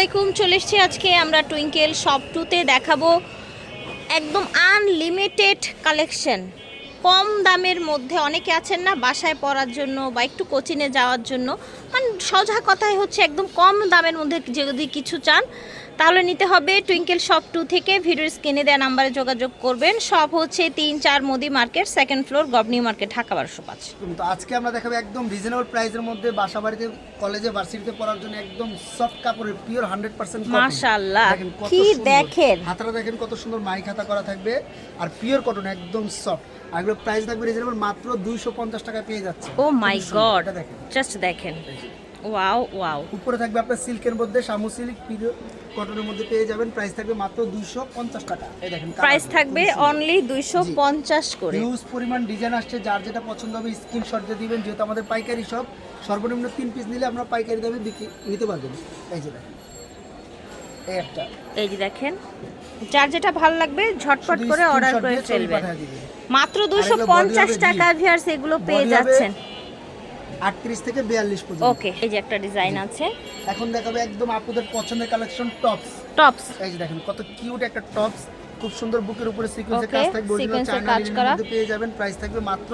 আলাইকুম, চলে এসেছি আজকে আমরা টুইঙ্কেল শপ টুতে দেখাবো একদম আনলিমিটেড কালেকশন কম দামের মধ্যে অনেকে আছেন না বাসায় পড়ার জন্য বা একটু কোচিনে যাওয়ার জন্য। মানে সোজা কথাই হচ্ছে একদম কম দামের মধ্যে যদি কিছু চান তাহলে নিতে হবে টুইঙ্কেল শপ টু থেকে ভিডিওর স্ক্রিনে দেওয়া নাম্বারে যোগাযোগ করবেন। সব হচ্ছে তিন চার Modi market second floor governing market Dhaka বারোশো পাঁচ। তো আজকে আমরা দেখাবো একদম রিজনেবল প্রাইসের মধ্যে বাসা বাড়িতে কলেজে ভার্সিটিতে পড়ার জন্য একদম সফট কাপড়ের পিওর হান্ড্রেড পার্সেন্ট মাশাআল্লাহ, কি দেখেন। হাতাটা দেখেন কত সুন্দর মাই খাতা করা থাকবে আর পিওর কটন একদম সফট আর প্রাইস থাকবে রিজনেবল মাত্র দুইশো পঞ্চাশ টাকা পেয়ে যাচ্ছে ও মাই গড দেখেন। জাস্ট দেখেন। ওয়াও ওয়াও উপরে থাকবে আপনার সিল্কের মধ্যে শামু সিল্ক কটনের মধ্যে পেয়ে যাবেন। প্রাইস থাকবে মাত্র দুইশো পঞ্চাশ টাকা। এই দেখেন প্রাইস থাকবে অনলি দুইশো পঞ্চাশ করে। হিউজ পরিমাণ ডিজাইন আসছে যার যেটা পছন্দ হবে স্ক্রিনশট দিয়ে দিবেন। যেহেতু আমাদের পাইকারি সব সর্বনিম্ন তিন পিস নিলে আমরা পাইকারি দামে বিক্রি নিতে পারবেন। এই যে দেখেন। এই একটা। এই যে দেখেন। যার যেটা ভালো লাগবে ঝটপট করে অর্ডার করে ফেলবেন। মাত্র আর দুশো এগুলো body পঞ্চাশ হবে টাকা জি। ভিয়ার্স এগুলো পেয়ে যাচ্ছেন। 38 থেকে 42 পর্যন্ত। ওকে এই যে একটা ডিজাইন আছে। এখন দেখাবে একদম আপুদের পছন্দের কালেকশন টপস টপস এই যে দেখেন কত কিউট একটা টপস খুব সুন্দর বুকের উপরে সিকোয়েন্সের কাজ থাকবে অরিজিনাল চায়না কাজ লিনেনের করা। মধ্যে পেয়ে যাবেন। প্রাইস থাকবে মাত্র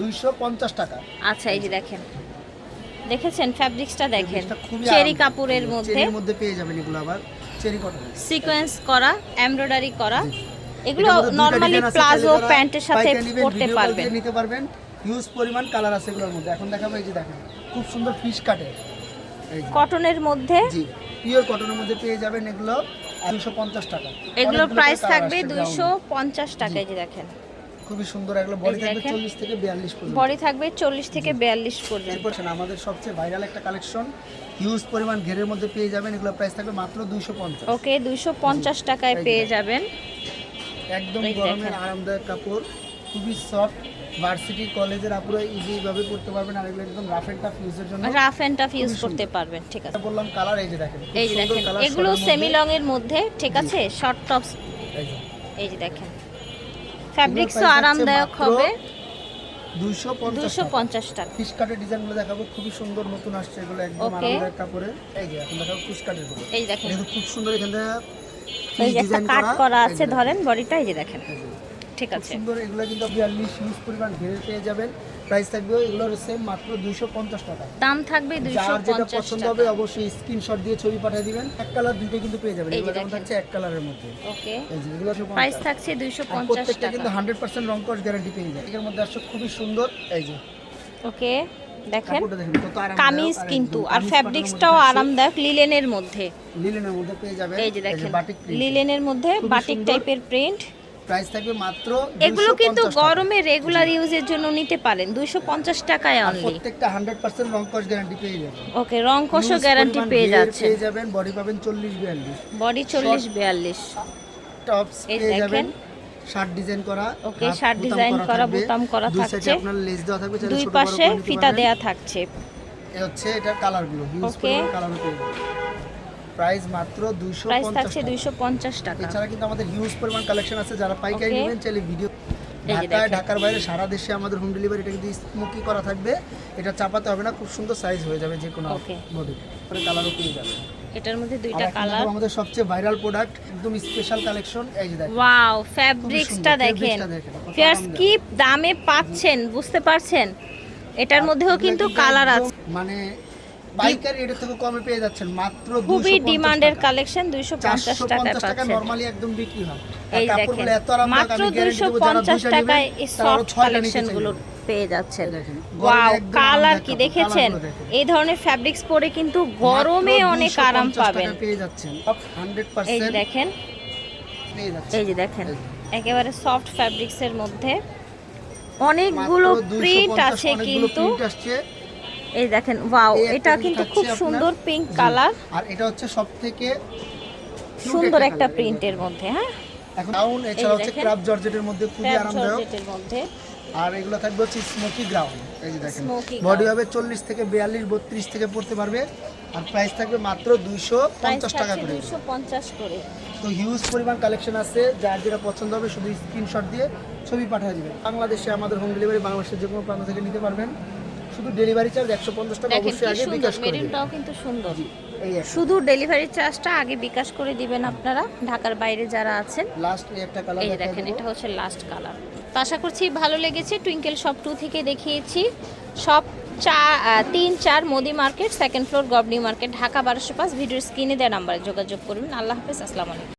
250 টাকা। আচ্ছা এই যে দেখেন। দেখেছেন ফ্যাব্রিক্সটা দেখেন? চেরি কাপড়ের মধ্যে। চেরির মধ্যে পেয়ে যাবেন এগুলো আবার। চেরি কটন সিকোয়েন্স করা এমব্রয়ডারি করা। এগুলো নরমালি প্লাজো প্যান্টের সাথে পরতে পারবেন। নিতে পারবেন। হিউজ পরিমাণ কালার আছে এগুলোর মধ্যে। এখন দেখাবো এই যে দেখেন খুব সুন্দর ফিশ কাটে কটনের মধ্যে? জি পিওর কটনের মধ্যে পেয়ে যাবেন এগুলো দুশো পঞ্চাশ টাকা। এগুলোর অনেকগুলো প্রাইস থাকবে brown। পঞ্চাশ টাকা এই যে দেখেন। খুবই সুন্দর এগুলো বডি থাকবে দেখেন। চল্লিশ থেকে বিয়াল্লিশ পর্যন্ত। বডি থাকবে চল্লিশ থেকে বিয়াল্লিশ পর্যন্ত। এরপর আমাদের সবচেয়ে ভাইরাল একটা কালেকশন হিউজ পরিমাণ ঘেরের মধ্যে পেয়ে যাবেন এগুলো প্রাইস থাকবে মাত্র দুইশো পঞ্চাশ। ওকে দুইশো পঞ্চাশ টাকায় পেয়ে যাবেন। একদম গরমের আরামদায়ক কাপড় খুবই সফট ভার্সিটি কলেজের আপুরা ইজি ভাবে পড়তে পারবেন আর এগুলো একদম রাফ এন্ড টাফ ইউজের জন্য। রাফ অ্যান্ড টাফ ইউজ করতে পারবেন ঠিক আছে। বললাম কালার এই যে দেখেন এই যে দেখেন এগুলো সেমি লং এর মধ্যে। ঠিক আছে শর্ট টপস এই যে। দেখেন। ফ্যাব্রিক্সও আরামদায়ক হবে। 250 দুশো টাকা। ফিশ কাটের ডিজাইনগুলো দেখাবো খুবই সুন্দর নতুন আসছে এগুলো একদম আরামদায়ক কাপড়ে এই যে এখন দেখাবো ফিশ কাটেরগুলো এই দেখেন। এটা খুব সুন্দর এখানে এই যে একটা কাট করা। আছে ধরেন বডিটা এই যে দেখেন। ঠিক আছে। সুন্দর এগুলো কিন্তু হিউজ পরিমাণ পেয়ে যাবেন। প্রাইস থাকবে এগুলোর সেম মাত্র দুইশো পঞ্চাশ টাকা। দাম থাকবে দুইশো যার যেটা পছন্দ হবে অবশ্যই স্ক্রিনশট দিয়ে ছবি পাঠিয়ে দিবেন। এক কালার দুইটা কিন্তু পেয়ে যাবেন। এগুলো যেমন থাকছে এক কালারের মধ্যে। ওকে এগুলো প্রাইস থাকছে দুইশো আর পঞ্চাশ প্রত্যেকটা কিন্তু হান্ড্রেড পার্সেন্ট রং কস গ্যারান্টি পেয়ে যায় এর মধ্যে খুবই সুন্দর। এই যে। ওকে দেখেন। কামিজ কিন্তু আর ফ্যাব্রিক্সটাও আরামদায়ক লিলেনের মধ্যে। লিনেনের মধ্যে পেয়ে যাবেন। এই যে দেখেন লিলেনের মধ্যে বাটিক টাইপের প্রিন্ট প্রাইস থাকবে মাত্র এগুলো কিন্তু গরমে রেগুলার ইউজের জন্য নিতে পারেন। দুইশো পঞ্চাশ টাকায় অনলি প্রত্যেকটা হান্ড্রেড পার্সেন্ট রং কস গ্যারান্টি পেয়ে যাবেন। ওকে রং কষও গ্যারান্টি পেয়ে যাচ্ছে পেয়ে যাবেন বডি পাবেন চল্লিশ বিয়াল্লিশ। বডি চল্লিশ বিয়াল্লিশ। টপস পেয়ে যাবেন। শার্ট ডিজাইন করা shirt বোতাম design করা, বোতাম করা থাকছে। আপনার লেস দেওয়া থাকবে দুই পাশে ফিতা। দেয়া থাকছে। হচ্ছে এটার কালারগুলো Okay. পরিমাণ কালার পেয়ে প্রাইস মাত্র 250 প্রাইস থাকছে টাকা। দুইশো পঞ্চাশ টাকা। এছাড়া কিন্তু আমাদের হিউজ পরিমাণ কালেকশন আছে যারা পাইকারি নেবেন চাইলে ভিডিও ঢাকায় ঢাকার বাইরে সারা দেশে আমাদের হোম ডেলিভারি এটা কিন্তু স্মোকি করা থাকবে। এটা চাপাতে হবে না খুব সুন্দর সাইজ হয়ে যাবে যে কোনো. বডি পরে কালারও পেয়ে যাবে। এটার মধ্যে দুইটা কালার আমাদের সবচেয়ে ভাইরাল প্রোডাক্ট একদম স্পেশাল কালেকশন এই যে দেখেন। ওয়াও ফ্যাব্রিক্সটা দেখেন। ফিয়ার্স কি দামে পাচ্ছেন বুঝতে পারছেন? এটার মধ্যেও কিন্তু কালার আছে। মানে পাইকারি রেটের থেকে কমে পেয়ে যাচ্ছেন মাত্র খুবই ডিমান্ডের কালেকশন টাকায় টাকা পাচ্ছেন। নরমালি একদম বিক্রি হয়। এই দেখেন মাত্র আমি guarantee দুইশো দেবো যারা পঞ্চাশ দুইটা নেবেন, টাকায় এই সফট ছয়টা নিতে কালেকশনগুলো পেয়ে যাচ্ছেন। ওয়াও কালার কি দেখেছেন? এই ধরনের ফ্যাব্রিক্স পরে কিন্তু গরমে অনেক আরাম পাবেন। পেয়ে যাচ্ছেন এই যে দেখেন এই যে। দেখেন একেবারে সফট ফ্যাব্রিক্স এর মধ্যে অনেকগুলো প্রিন্ট আছে কিন্তু এই দেখেন ওয়াও এটা কিন্তু খুব সুন্দর পিঙ্ক কালার আর এটা হচ্ছে সব থেকে সুন্দর একটা প্রিন্টের মধ্যে হ্যাঁ? এখন ডাউন এছাড়া হচ্ছে। ক্রাফট জর্জেটের মধ্যে খুবই আরামদায়ক। মধ্যে। আর এগুলো থাকবে হচ্ছে স্মোকি গ্রাউন্ড এই যে দেখেন। বডি। হবে চল্লিশ থেকে বিয়াল্লিশ বত্রিশ থেকে পড়তে পারবে। আর প্রাইস থাকবে মাত্র দুইশো পঞ্চাশ টাকা করে। দুইশো পঞ্চাশ করে। তো হিউজ পরিমাণ কালেকশন আছে যার যেটা পছন্দ হবে শুধু স্ক্রিনশট দিয়ে ছবি পাঠিয়ে দিবেন। বাংলাদেশে আমাদের হোম ডেলিভারি বাংলাদেশের যে কোনো প্রান্ত থেকে নিতে পারবেন। শুধু ডেলিভারি চার্জ একশো পঞ্চাশ টাকা অবশ্যই আগে বিকাশ করে কিন্তু সুন্দর। শুধু ডেলিভারি চার্জটা আগে বিকাশ করে দিবেন আপনারা ঢাকার বাইরে যারা আছেন। লাস্ট একটা কালার এই দেখেন এটা হচ্ছে লাস্ট কালার তো আশা করছি ভালো লেগেছে টুইঙ্কেল শপ টু থেকে দেখিয়েছি। চার আহ, তিন চার Modi market second floor governing market Dhaka বারোশো পাঁচ ভিডিও স্ক্রিনে দেওয়া নাম্বারে যোগাযোগ করবেন আল্লাহ হাফেজ আসসালামু আলাইকুম।